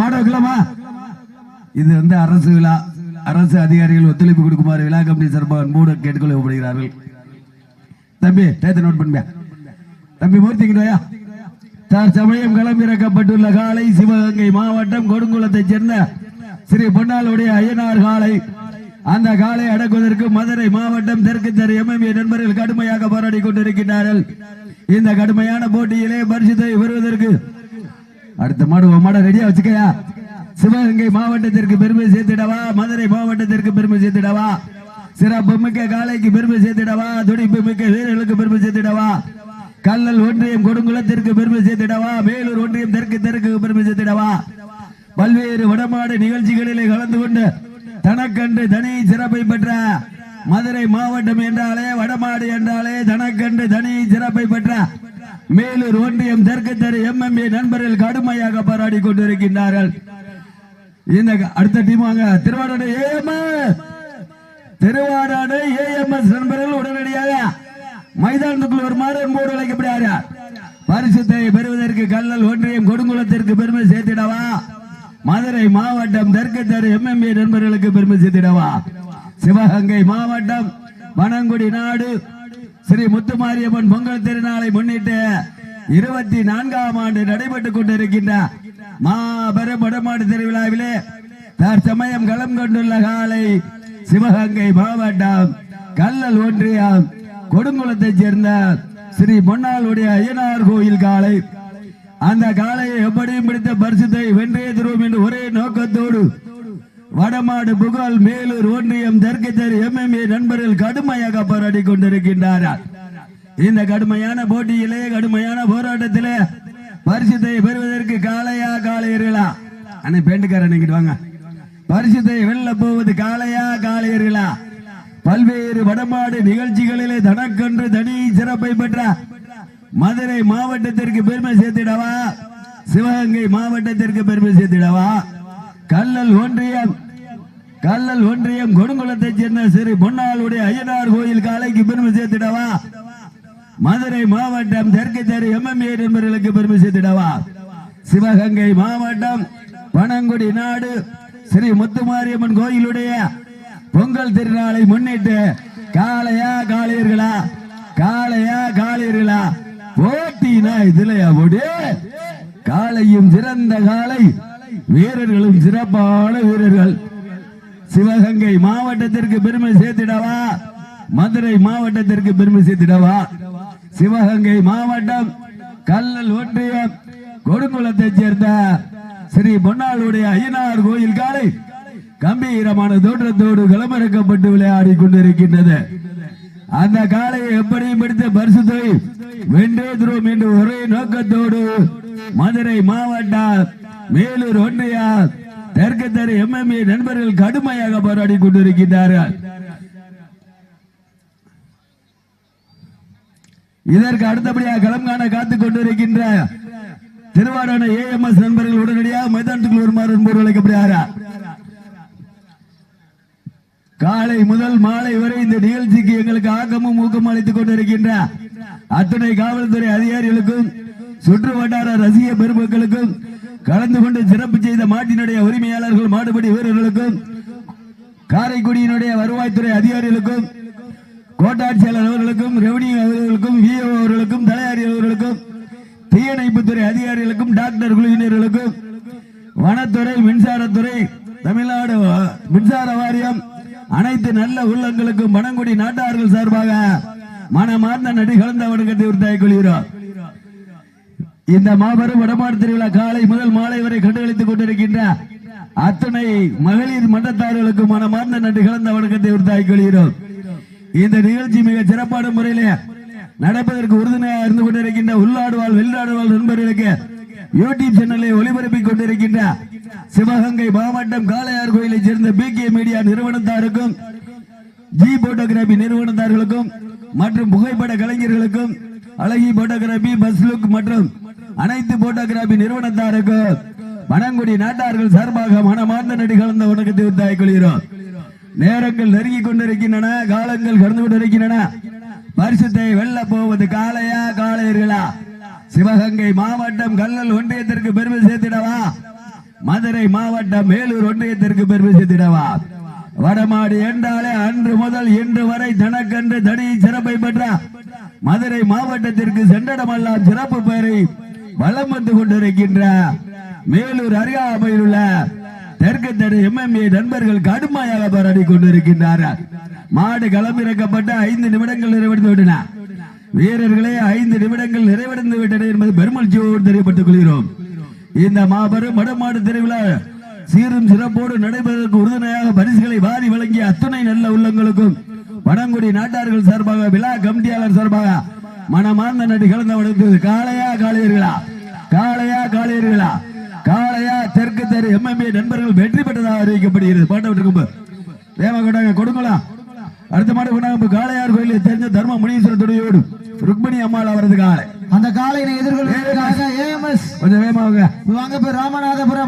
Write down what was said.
மாட வைக்கலாமா இது வந்து அரசு விழா. அரசு அதிகாரிகள் ஒத்துழைப்பு கொடுக்குமாறு விழா கமிட்டி சார்பாக அன்போடு கேட்டுக்கொள்ளப்படுகிறார்கள். தம்பி டேத்த நோட் பண்ணுங்க தம்பி மூர்த்திங்கய்யா தார் சமயம் களமிறக்கப்பட்டுள்ள காலை சிவகங்கை மாவட்டம் கொடுங்குளத்தைச் சேர்ந்த ஸ்ரீ பொன்னாளுடைய ஐயனார் காலை அந்த காலை அடக்குவதற்கு மதுரை மாவட்டம் தெற்கு தெரு எம்எம்ஏ நண்பர்கள் கடுமையாக போராடி கொண்டிருக்கிறார்கள் இந்த கடுமையான போட்டியிலே பரிசுத்தை பெறுவதற்கு அடுத்த மாடு உன் ரெடியா வச்சுக்கயா? சிவகங்கை மாவட்டத்திற்கு பெருமை சேர்த்திடவா? மதுரை மாவட்டத்திற்கு பெருமை சேர்த்திடவா? சிறப்பு மிக்க காலைக்கு பெருமை சேர்த்திடவா? துடிப்பு மிக்க வீரர்களுக்கு பெருமை சேர்த்திடவா? கல்லல் ஒன்றியம் கொடுங்குளத்திற்கு பெருமை சேர்த்திடவா? மேலூர் ஒன்றியம் தெற்கு தெற்கு பெருமை சேர்த்திடவா? பல்வேறு வடமாடு நிகழ்ச்சிகளிலே கலந்து கொண்டு தனக்கன்று தனி சிறப்பை பெற்ற மதுரை மாவட்டம் என்றாலே வடமாடு என்றாலே தனக்கன்று தனி சிறப்பை பெற்ற மேலூர் ஒன்றியம் தெற்கு தெரு எம்எம்ஏ நண்பர்கள் கடுமையாக போராடி கொண்டிருக்கின்றார்கள். இந்த அடுத்த டீம் வாங்க. திருவாரூர் ஏஎம் திருவாரூர் ஏஎம்எஸ் நண்பர்கள் உடனடியாக மைதானத்துக்குள் வருமாறு என்போடு அழைக்கப்படுகிறார். பரிசுத்தை பெறுவதற்கு கல்லல் ஒன்றியம் கொடுங்குளத்திற்கு பெருமை சேர்த்திடவா? மதுரை மாவட்டம் தெற்கு தெரு எம்எம்ஏ நண்பர்களுக்கு பெருமை சேர்த்திடவா? சிவகங்கை மாவட்டம் வனங்குடி நாடு ஸ்ரீ முத்துமாரியம்மன் பொங்கல் திருநாளை முன்னிட்டு இருபத்தி நான்காம் ஆண்டு நடைபெற்றுக் கொண்டிருக்கின்ற மாபெரும் வடமாடு திருவிழாவிலே தற்சமயம் களம் கொண்டுள்ள காலை சிவகங்கை மாவட்டம் கல்லல் ஒன்றியம் கொடுங்குளத்தைச் சேர்ந்த ஸ்ரீ பொன்னாளுடைய ஐயனார் கோயில் காலை. அந்த காலையை எப்படியும் பிடித்த பரிசுத்தை வென்றே தருவோம் என்று ஒரே நோக்கத்தோடு வடமாடு புகழ் மேலூர் ஒன்றியம் தெற்கு தெரு எம்எம்ஏ நண்பர்கள் கடுமையாக போராடி கொண்டிருக்கின்றார்கள். இந்த கடுமையான போட்டியிலே கடுமையான போராட்டத்திலே பரிசுத்தை பெறுவதற்கு காலையா காளையர்களா அண்ணன் பேண்டுக்காரன் இங்கிட்டு வாங்க. பரிசுத்தை வெல்ல போவது காலையா காளையர்களா பல்வேறு வடமாடு நிகழ்ச்சிகளிலே தனக்கென்று தனி சிறப்பை பெற்ற மதுரை மாவட்டத்திற்கு பெருமை சேர்த்திடவா? சிவகங்கை மாவட்டத்திற்கு பெருமை சேர்த்திடவா? கல்லல் ஒன்றியம் கல்லல் ஒன்றியம் கொடுங்குளத்தைச் சேர்ந்த சிறு பொன்னாளுடைய ஐயனார் கோயில் காலைக்கு பெருமை சேர்த்திடவா? மதுரை மாவட்டம் தெற்கு தெரு எம்எம்ஏ நண்பர்களுக்கு பெருமை சேர்த்திடவா? சிவகங்கை மாவட்டம் பனங்குடி நாடு ஸ்ரீ முத்துமாரியம்மன் கோயிலுடைய பொங்கல் திருநாளை முன்னிட்டு காளையா காளியர்களா காளையா காளியர்களா போட்டினா இதுலயா போடு. காளையும் சிறந்த காளை வீரர்களும் சிறப்பான வீரர்கள். சிவகங்கை மாவட்டத்திற்கு பெருமை சேர்த்திடவா? மதுரை மாவட்டத்திற்கு பெருமை சேர்த்திடவா? சிவகங்கை மாவட்டம் கல்லல் ஒன்றியம் கொடுங்குளத்தைச் சேர்ந்த ஸ்ரீ பொன்னாளுடைய ஐயனார் கோயில் காலை கம்பீரமான தோற்றத்தோடு களமிறக்கப்பட்டு விளையாடி கொண்டிருக்கின்றது. அந்த காலையை எப்படியும் பிடித்த பரிசுத்தை வென்றே துருவம் என்று ஒரே நோக்கத்தோடு மதுரை மாவட்டம் மேலூர் ஒன்றியார் தெற்கு தெரு எம்எம்ஏ நண்பர்கள் கடுமையாக போராடி கொண்டிருக்கின்றார்கள். இதற்கு அடுத்தபடியாக களம் காண காத்துக் கொண்டிருக்கின்ற திருவாடான ஏஎம்எஸ் நண்பர்கள் உடனடியாக மைதானத்துக்கு வருமாறு என்போர் அழைக்கப்படுகிறார். காலை முதல் மாலை வரை இந்த நிகழ்ச்சிக்கு எங்களுக்கு ஆக்கமும் ஊக்கமும் அளித்துக் கொண்டிருக்கின்ற அத்துணை காவல்துறை அதிகாரிகளுக்கும் சுற்று வட்டார ரசிக பெருமக்களுக்கும் கலந்து கொண்டு சிறப்பு செய்த மாட்டினுடைய உரிமையாளர்கள் மாடுபடி வீரர்களுக்கும் காரைக்குடியினுடைய வருவாய்த்துறை அதிகாரிகளுக்கும் கோட்டாட்சியாளர் அவர்களுக்கும் ரெவன்யூ அவர்களுக்கும் விஓ அவர்களுக்கும் தலையாரி அவர்களுக்கும் தீயணைப்புத்துறை அதிகாரிகளுக்கும் டாக்டர் குழுவினர்களுக்கும் வனத்துறை மின்சாரத்துறை தமிழ்நாடு மின்சார வாரியம் அனைத்து நல்ல உள்ளங்களுக்கும் பனங்குடி நாட்டார்கள் சார்பாக மனமார்ந்த நடி கலந்த வணக்கத்தை உறுத்தாய் கொள்கிறோம். இந்த மாபெரும் வடமாடு திருவிழா காலை முதல் மாலை வரை கண்டுகளித்துக் கொண்டிருக்கின்ற அத்தனை மகளிர் மன்றத்தார்களுக்கு மனமார்ந்த நன்றி கலந்த வணக்கத்தை உறுத்தாய் கொள்கிறோம். இந்த நிகழ்ச்சி மிக சிறப்பான முறையிலே நடப்பதற்கு உறுதுணையாக இருந்து கொண்டிருக்கின்ற உள்நாடு வெளிநாடுவாள் நண்பர்களுக்கு யூடியூப் சேனலை ஒளிபரப்பிக் கொண்டிருக்கின்ற சிவகங்கை மாவட்டம் காளையார் கோயிலைச் சேர்ந்த பி கே மீடியா நிறுவனத்தாருக்கும் ஜி போட்டோகிராபி நிறுவனத்தார்களுக்கும் மற்றும் புகைப்பட கலைஞர்களுக்கும் அழகி போட்டோகிராபி பஸ் லுக் மற்றும் அனைத்து போட்டோகிராபி நிறுவனத்தாருக்கும் மணங்குடி நாட்டார்கள் சார்பாக மனமார்ந்த நடி கலந்த வணக்கத்தை உத்தாய் கொள்கிறோம். நேரங்கள் நெருங்கிக் கொண்டிருக்கின்றன காலங்கள் கடந்து கொண்டிருக்கின்றன. பரிசுத்தை வெல்ல போவது காளையா காளையர்களா? சிவகங்கை மாவட்டம் கல்லல் ஒன்றியத்திற்கு பெருமை சேர்த்திடவா? மதுரை மாவட்டம் மேலூர் ஒன்றியத்திற்கு பெருமை சேர்த்திடவா? வடமாடு என்றாலே அன்று முதல் இன்று வரை தனக்கன்று தனி சிறப்பை பெற்ற மதுரை மாவட்டத்திற்கு சென்றடமெல்லாம் சிறப்பு பெயரை வலம் வந்து கொண்டிருக்கின்ற மேலூர் அருகாமையில் உள்ள தெற்கு தெரு எம்எம்ஏ நண்பர்கள் கடுமையாக போராடி கொண்டிருக்கின்றார்கள். மாடு களமிறக்கப்பட்ட ஐந்து நிமிடங்கள் நிறைவடைந்து விட்டன. வீரர்களே ஐந்து நிமிடங்கள் நிறைவடைந்து விட்டன என்பது பெருமகிழ்ச்சியோடு தெரியப்பட்டுக் கொள்கிறோம். இந்த மாபெரும் மடமாடு திருவிழா சீரும் சிறப்போடு நடைபெறுவதற்கு உறுதுணையாக பரிசுகளை வாரி வழங்கிய அத்துணை நல்ல உள்ளங்களுக்கும் வடங்குடி நாட்டார்கள் சார்பாக விழா கமிட்டியாளர் சார்பாக மனமார்ந்த நடி கலந்து வளர்த்தது காளையா காளையர்களா? காளையா காளையர்களா? காளையா தெற்கு தெரு எம்எம்ஏ நண்பர்கள் வெற்றி பெற்றதாக அறிவிக்கப்படுகிறது. பாட்டவற்றுக்கு வேமா கொண்டாங்க கொடுங்களா? அடுத்த மாடு கொண்டாங்க காளையார் கோயிலில் தெரிஞ்ச தர்ம முனீஸ்வரர் துணையோடு ருக்மணி அம்மாள் அவரது காலை அந்த காலையினை எதிர்கொள்வதற்காக ஏஎம்எஸ் கொஞ்சம் வேகமாக வாங்க போய் ராமநாதபுரம்